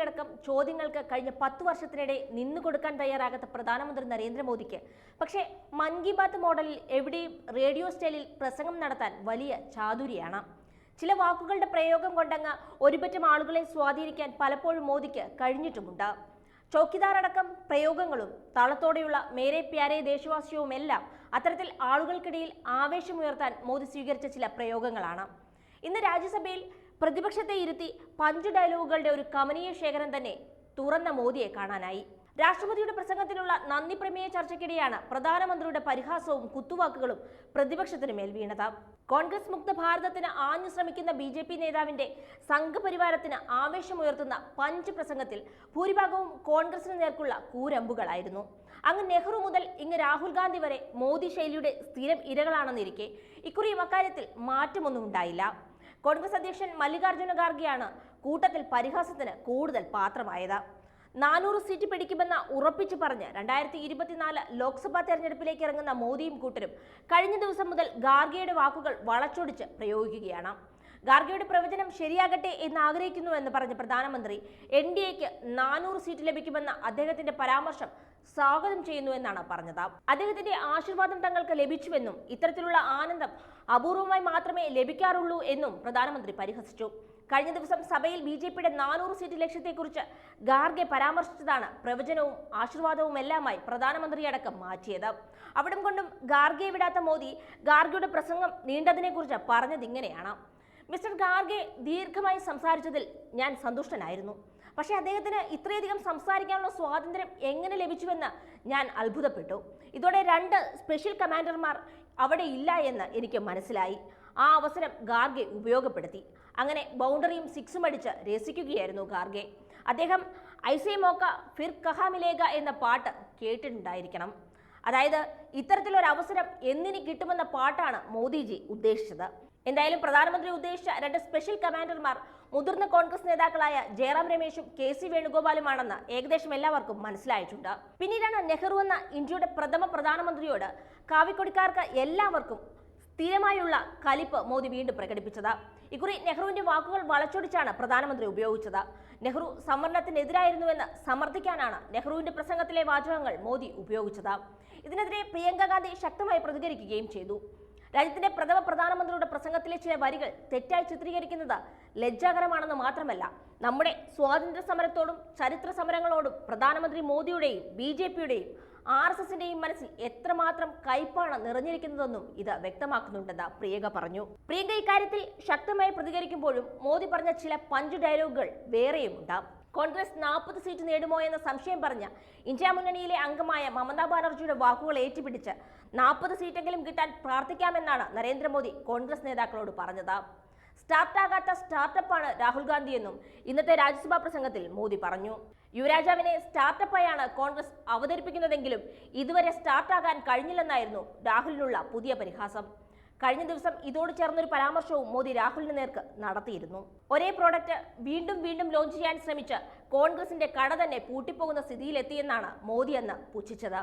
രാജ്യസഭയിലടക്കം ചോദ്യങ്ങൾക്ക് കഴിഞ്ഞ പത്ത് വർഷത്തിനിടെ നിന്നുകൊടുക്കാൻ തയ്യാറാകാത്ത പ്രധാനമന്ത്രി നരേന്ദ്രമോദിക്ക്. പക്ഷേ മൻ കി ബാത്ത് മോഡലിൽ എവിടെയും റേഡിയോ സ്റ്റൈലിൽ പ്രസംഗം നടത്താൻ വലിയ ചാതുരിയാണ്. ചില വാക്കുകളുടെ പ്രയോഗം കൊണ്ടങ്ങ് ഒരുപറ്റം ആളുകളെ സ്വാധീനിക്കാൻ പലപ്പോഴും മോദിക്ക് കഴിഞ്ഞിട്ടുമുണ്ട്. ചോക്കിദാർ അടക്കം പ്രയോഗങ്ങളും താളത്തോടെയുള്ള മേരെ പ്യാരെ ദേശവാസിയവും എല്ലാം അത്തരത്തിൽ ആളുകൾക്കിടയിൽ ആവേശമുയർത്താൻ മോദി സ്വീകരിച്ച ചില പ്രയോഗങ്ങളാണ്. ഇന്ന് രാജ്യസഭയിൽ പ്രതിപക്ഷത്തെ ഇരുത്തി പഞ്ച് ഡയലോഗുകളുടെ ഒരു കമനീയ ശേഖരം തന്നെ തുറന്ന മോദിയെ കാണാനായി. രാഷ്ട്രപതിയുടെ പ്രസംഗത്തിലുള്ള നന്ദി പ്രമേയ ചർച്ചയ്ക്കിടെയാണ് പ്രധാനമന്ത്രിയുടെ പരിഹാസവും കുത്തുവാക്കുകളും പ്രതിപക്ഷത്തിന് മേൽ വീണത്. കോൺഗ്രസ് മുക്ത ഭാരതത്തിന് ആഞ്ഞു ശ്രമിക്കുന്ന ബി ജെ പി നേതാവിന്റെ സംഘപരിവാരത്തിന് ആവേശമുയർത്തുന്ന പഞ്ച് പ്രസംഗത്തിൽ ഭൂരിഭാഗവും കോൺഗ്രസിന് നേർക്കുള്ള കൂരമ്പുകളായിരുന്നു. അങ്ങ് നെഹ്റു മുതൽ ഇങ്ങ് രാഹുൽ ഗാന്ധി വരെ മോദി ശൈലിയുടെ സ്ഥിരം ഇരകളാണെന്നിരിക്കെ ഇക്കുറിയും അക്കാര്യത്തിൽ മാറ്റമൊന്നും ഉണ്ടായില്ല. കോൺഗ്രസ് അധ്യക്ഷൻ മല്ലികാർജുന ഖാർഗെയാണ് കൂട്ടത്തിൽ പരിഹാസത്തിന് കൂടുതൽ പാത്രമായത്. നാനൂറ് സീറ്റ് പിടിക്കുമെന്ന ഉറപ്പിച്ചു പറഞ്ഞ് രണ്ടായിരത്തി ഇരുപത്തിനാല് ലോക്സഭാ തെരഞ്ഞെടുപ്പിലേക്ക് ഇറങ്ങുന്ന മോദിയും കൂട്ടരും കഴിഞ്ഞ ദിവസം മുതൽ ഗാർഗെയുടെ വാക്കുകൾ വളച്ചൊടിച്ച് പ്രയോഗിക്കുകയാണ്. ഗാർഗെയുടെ പ്രവചനം ശരിയാകട്ടെ എന്ന് ആഗ്രഹിക്കുന്നു എന്ന് പറഞ്ഞ പ്രധാനമന്ത്രി എൻ ഡി എക്ക് നാനൂറ് സീറ്റ് ലഭിക്കുമെന്ന അദ്ദേഹത്തിന്റെ പരാമർശം സ്വാഗതം ചെയ്യുന്നു എന്നാണ് പറഞ്ഞത്. അദ്ദേഹത്തിന്റെ ആശീർവാദം തങ്ങൾക്ക് ലഭിച്ചുവെന്നും ഇത്തരത്തിലുള്ള ആനന്ദം അപൂർവമായി മാത്രമേ ലഭിക്കാറുള്ളൂ എന്നും പ്രധാനമന്ത്രി പരിഹസിച്ചു. കഴിഞ്ഞ ദിവസം സഭയിൽ ബി ജെ പിയുടെ നാനൂറ് സീറ്റ് ലക്ഷ്യത്തെക്കുറിച്ച് ഗാർഗെ പരാമർശിച്ചതാണ് പ്രവചനവും ആശീർവാദവും എല്ലാമായി പ്രധാനമന്ത്രി അടക്കം മാറ്റിയത്. അവിടം കൊണ്ടും ഗാർഗെ വിടാത്ത മോദി ഗാർഗിയുടെ പ്രസംഗം നീണ്ടതിനെക്കുറിച്ച് പറഞ്ഞത് ഇങ്ങനെയാണ് മിസ്റ്റർ ഗാർഗെ ദീർഘമായി സംസാരിച്ചതിൽ ഞാൻ സന്തുഷ്ടനായിരുന്നു. പക്ഷേ അദ്ദേഹത്തിന് ഇത്രയധികം സംസാരിക്കാനുള്ള സ്വാതന്ത്ര്യം എങ്ങനെ ലഭിച്ചുവെന്ന് ഞാൻ അത്ഭുതപ്പെട്ടു. ഇതോടെ രണ്ട് സ്പെഷ്യൽ കമാൻഡർമാർ അവിടെ ഇല്ല എന്ന് എനിക്ക് മനസ്സിലായി. ആ അവസരം ഗാർഗെ ഉപയോഗപ്പെടുത്തി. അങ്ങനെ ബൗണ്ടറിയും സിക്സും അടിച്ച് രസിക്കുകയായിരുന്നു ഗാർഗെ. അദ്ദേഹം ഐസേ മോക്ക ഫിർ കഹാ മിലേഗ എന്ന പാട്ട് കേട്ടിട്ടുണ്ടായിരിക്കണം. അതായത് ഇത്തരത്തിലൊരു അവസരം എന്നിനി കിട്ടുമെന്ന പാട്ടാണ് മോദിജി ഉദ്ദേശിച്ചത്. എന്തായാലും പ്രധാനമന്ത്രി ഉദ്ദേശിച്ച രണ്ട് സ്പെഷ്യൽ കമാൻഡർമാർ മുതിർന്ന കോൺഗ്രസ് നേതാക്കളായ ജയറാം രമേശും കെ സി വേണുഗോപാലുമാണെന്ന് ഏകദേശം എല്ലാവർക്കും മനസ്സിലായിട്ടുണ്ട്. പിന്നീടാണ് നെഹ്റു എന്ന ഇന്ത്യയുടെ പ്രഥമ പ്രധാനമന്ത്രിയോട് കാവിക്കൊടിക്കാർക്ക് എല്ലാവർക്കും സ്ഥിരമായുള്ള കലിപ്പ് മോദി വീണ്ടും പ്രകടിപ്പിച്ചത്. ഇക്കുറി നെഹ്റുവിന്റെ വാക്കുകൾ വളച്ചൊടിച്ചാണ് പ്രധാനമന്ത്രി ഉപയോഗിച്ചത്. നെഹ്റു സംവരണത്തിനെതിരായിരുന്നുവെന്ന് സമർത്ഥിക്കാനാണ് നെഹ്റുവിന്റെ പ്രസംഗത്തിലെ വാചകങ്ങൾ മോദി ഉപയോഗിച്ചത്. ഇതിനെതിരെ പ്രിയങ്ക ഗാന്ധി ശക്തമായി പ്രതികരിക്കുകയും ചെയ്തു. രാജ്യത്തിന്റെ പ്രഥമ പ്രധാനമന്ത്രിയുടെ പ്രസംഗത്തിലെ ചില വരികൾ തെറ്റായി ചിത്രീകരിക്കുന്നത് ലജ്ജാകരമാണെന്ന് മാത്രമല്ല. നമ്മുടെ സ്വാതന്ത്ര്യ സമരത്തോടും ചരിത്ര സമരങ്ങളോടും പ്രധാനമന്ത്രി മോദിയുടെയും ബി ജെ പിയുടെയും ആർ എസ് എസിന്റെയും മനസ്സിൽ എത്രമാത്രം കയ്പാണ് നിറഞ്ഞിരിക്കുന്നതെന്നും ഇത് വ്യക്തമാക്കുന്നുണ്ടെന്ന് പ്രിയങ്ക പറഞ്ഞു. പ്രിയങ്ക ഇക്കാര്യത്തിൽ ശക്തമായി പ്രതികരിക്കുമ്പോഴും മോദി പറഞ്ഞ ചില പഞ്ച് ഡയലോഗുകൾ വേറെയുമുണ്ട് കോൺഗ്രസ് നാൽപ്പത് സീറ്റ് നേടുമോ എന്ന സംശയം പറഞ്ഞ ഇന്ത്യ മുന്നണിയിലെ അംഗമായ മമതാ ബാനർജിയുടെ വാക്കുകൾ ഏറ്റുപിടിച്ച് നാൽപ്പത് സീറ്റെങ്കിലും കിട്ടാൻ പ്രാർത്ഥിക്കാമെന്നാണ് നരേന്ദ്രമോദി കോൺഗ്രസ് നേതാക്കളോട് പറഞ്ഞത്. സ്റ്റാർട്ടാകാത്ത സ്റ്റാർട്ടപ്പാണ് രാഹുൽ ഗാന്ധിയെന്നും ഇന്നത്തെ രാജ്യസഭാ പ്രസംഗത്തിൽ മോദി പറഞ്ഞു. യുവരാജാവിനെ സ്റ്റാർട്ടപ്പായാണ് കോൺഗ്രസ് അവതരിപ്പിക്കുന്നതെങ്കിലും ഇതുവരെ സ്റ്റാർട്ടാകാൻ കഴിഞ്ഞില്ലെന്നായിരുന്നു രാഹുലിനുള്ള പുതിയ പരിഹാസം. കഴിഞ്ഞ ദിവസം ഇതോട് ചേർന്നൊരു പരാമർശവും മോദി രാഹുലിന് നേർക്ക് നടത്തിയിരുന്നു. ഒരേ പ്രോഡക്റ്റ് വീണ്ടും വീണ്ടും ലോഞ്ച് ചെയ്യാൻ ശ്രമിച്ച് കോൺഗ്രസിന്റെ കട തന്നെ പൂട്ടിപ്പോകുന്ന സ്ഥിതിയിലെത്തിയെന്നാണ് മോദി അന്ന് പുച്ഛിച്ചത്.